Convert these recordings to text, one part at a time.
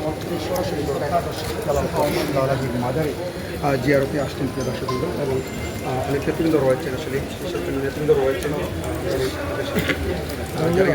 আমার থেকে সরাসরি কালামপুর মাজারে আহ, জিয়ারতে আসছেন প্রিয় দর্শকবৃন্দ এবং নেতৃবৃন্দ রয়েছেন আসলে নেতৃবৃন্দ রয়েছেন যারা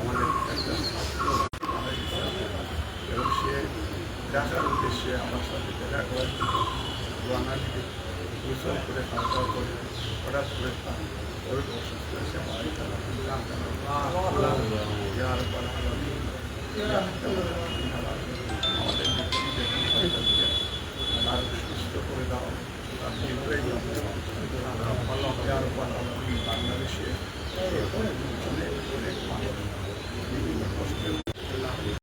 আমাদের একটা এবং সে দেখার উদ্দেশ্যে আমার সাথে দেখা করার বাঙালিকে গোসল করে খাওয়া দাওয়া করে হঠাৎ করে তার শরীর অসুস্থ হয়েছে বাড়ি 有关，他们可以把那个，